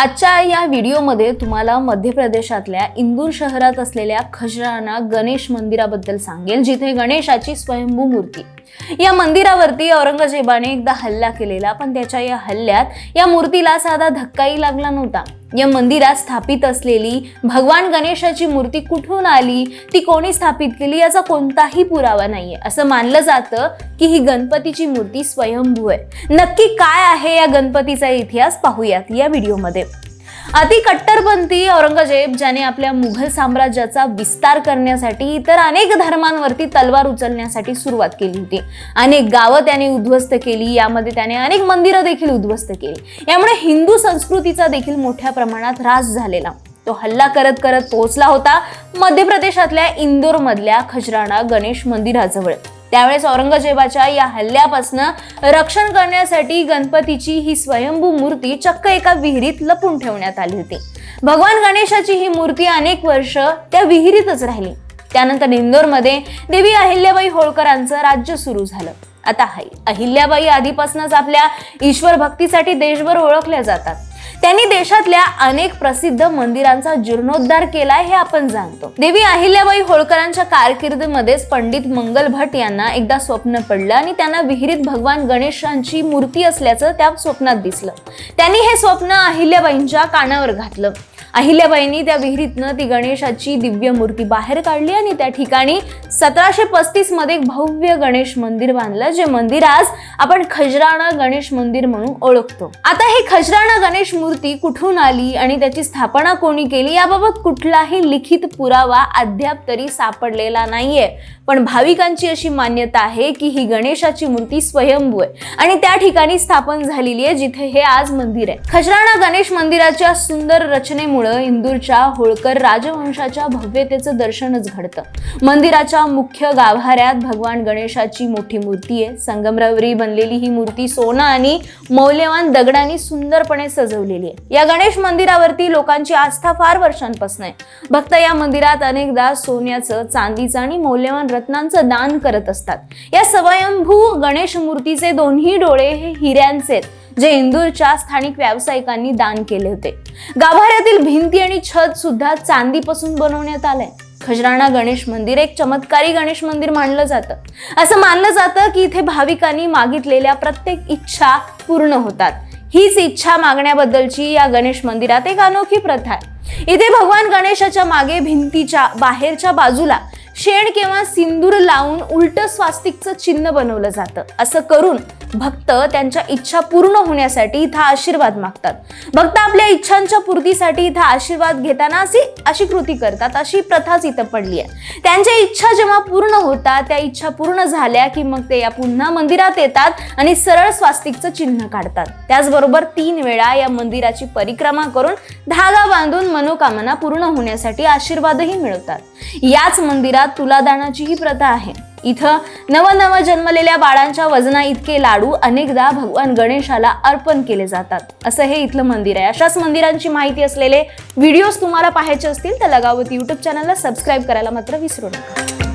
आजच्या या व्हिडिओमध्ये तुम्हाला मध्य प्रदेशातल्या इंदूर शहरात असलेल्या खजराना गणेश मंदिराबद्दल सांगेल जिथे गणेशाची स्वयंभू मूर्ती. या मंदिरावरती औरंगजेबाने एकदा हल्ला केलेला पण त्याच्या या हल्ल्यात या मूर्तीला साधा धक्काही लागला नव्हता. या मंदिरात स्थापित असलेली भगवान गणेशाची मूर्ती कुठून आली ती कोणी स्थापित केली याचा कोणताही पुरावा नाहीये. असं मानलं जातं की ही गणपतीची मूर्ती स्वयंभू आहे. नक्की काय आहे या गणपतीचा इतिहास पाहूयात या व्हिडिओमध्ये. अति कट्टरपंथी औरंगजेब ज्याने आपल्या मुघल साम्राज्याचा विस्तार करण्यासाठी इतर अनेक धर्मांवरती तलवार उचलण्यासाठी सुरुवात केली होती. अनेक गावं त्याने उद्ध्वस्त केली यामध्ये त्याने अनेक मंदिरं देखील उद्ध्वस्त केली. यामुळे हिंदू संस्कृतीचा देखील मोठ्या प्रमाणात ह्रास झालेला. तो हल्ला करत करत पोहोचला होता मध्य प्रदेशातल्या इंदोरमधल्या खजराणा गणेश मंदिराजवळ. त्यावेळेस औरंगजेबाच्या या हल्ल्यापासनं रक्षण करण्यासाठी गणपतीची ही स्वयंभू मूर्ती चक्क एका विहिरीत लपून ठेवण्यात आली होती. भगवान गणेशाची ही मूर्ती अनेक वर्ष त्या विहिरीतच राहिली. त्यानंतर इंदोरमध्ये देवी अहिल्याबाई होळकरांचं राज्य सुरू झालं. आता हाय अहिल्याबाई आधीपासूनच आपल्या ईश्वर भक्तीसाठी देशभर ओळखल्या जातात. त्यांनी देशातल्या अनेक प्रसिद्ध मंदिरांचा जीर्णोद्धार केलाय हे आपण जाणतो. देवी अहिल्याबाई होळकरांच्या कारकिर्दीमध्येच पंडित मंगल भट यांना एकदा स्वप्न पडलं आणि त्यांना विहिरीत भगवान गणेशांची मूर्ती असल्याचं त्या स्वप्नात दिसलं. त्यांनी हे स्वप्न अहिल्याबाईंच्या कानावर घातलं. अहिल्याबाईंनी त्या विहिरीतनं ती गणेशाची दिव्य मूर्ती बाहेर काढली आणि त्या ठिकाणी सतराशे पस्तीसमध्ये एक भव्य गणेश मंदिर बांधलं जे मंदिर आज आपण खजराणा गणेश मंदिर म्हणून ओळखतो. आता ही खजराणा गणेश मूर्ती कुठून आली आणि त्याची स्थापना कोणी केली याबाबत कुठलाही लिखित पुरावा अद्याप तरी सापडलेला नाहीये. पण भाविकांची अशी मान्यता आहे की ही गणेशाची मूर्ती स्वयंभू आहे आणि त्या ठिकाणी स्थापन झालेली आहे जिथे हे आज मंदिर आहे. खजराणा गणेश मंदिराच्या सुंदर रचनेमुळे इंदूरच्या होळकर राजवंशाच्या भव्यतेचं दर्शनच घडतं. मंदिराच्या मुख्य गाभाऱ्यात भगवान गणेशाची मोठी मूर्ती आहे. संगमरवरी बनलेली ही मूर्ती सोनं आणि मौल्यवान दगडांनी सुंदरपणे सजवलेली आहे. या गणेश मंदिरावरती लोकांची आस्था फार वर्षांपासून आहे. भक्त या मंदिरात अनेकदा सोन्याचं चांदीचं आणि मौल्यवान रत्नांचं दान करत असतात. या स्वयंभू गणेश मूर्तीचे दोन्ही डोळे हे हिऱ्यांचे आहेत. जे इंदूरच्या स्थानिक व्यावसायिकांनी दान केले होते. गाभाऱ्यातील भिंती आणि छत सुद्धा चांदीपासून बनवण्यात आलंय. खजराणा गणेश मंदिर एक चमत्कारी गणेश मंदिर मानलं जातं. असं मानलं जातं की इथे भाविकांनी मागितलेल्या प्रत्येक इच्छा पूर्ण होतात. हीच इच्छा मागण्याबद्दलची या गणेश मंदिरात एक अनोखी प्रथा आहे. इथे भगवान गणेशाच्या मागे भिंतीच्या बाहेरच्या बाजूला शेण किंवा सिंदूर लावून उलट स्वास्तिकचं चिन्ह बनवलं जातं. असं करून भक्त त्यांच्या इच्छा पूर्ण होण्यासाठी इथं आशीर्वाद मागतात. भक्त आपल्या इच्छांच्या पूर्तीसाठी इथं आशीर्वाद घेताना अशी अशी कृती करतात अशी प्रथाच इथं पडली आहे. त्यांच्या इच्छा जेव्हा पूर्ण होतात त्या इच्छा पूर्ण झाल्या की मग ते या पुन्हा मंदिरात येतात आणि सरळ स्वास्तिकचं चिन्ह काढतात. त्याचबरोबर तीन वेळा या मंदिराची परिक्रमा करून धागा बांधून मनोकामना पूर्ण होण्यासाठी आशीर्वादही मिळवतात. याच मंदिरात तुलादानाची ही प्रथा आहे. इथं नवनव जन्मलेल्या बाळांच्या वजना इतके लाडू अनेकदा भगवान गणेशाला अर्पण केले जातात. असं हे इथलं मंदिर आहे. अशाच मंदिरांची माहिती असलेले व्हिडिओज तुम्हाला पाहायचे असतील तर लगावत युट्यूब चॅनलला सबस्क्राईब करायला मात्र विसरू नका.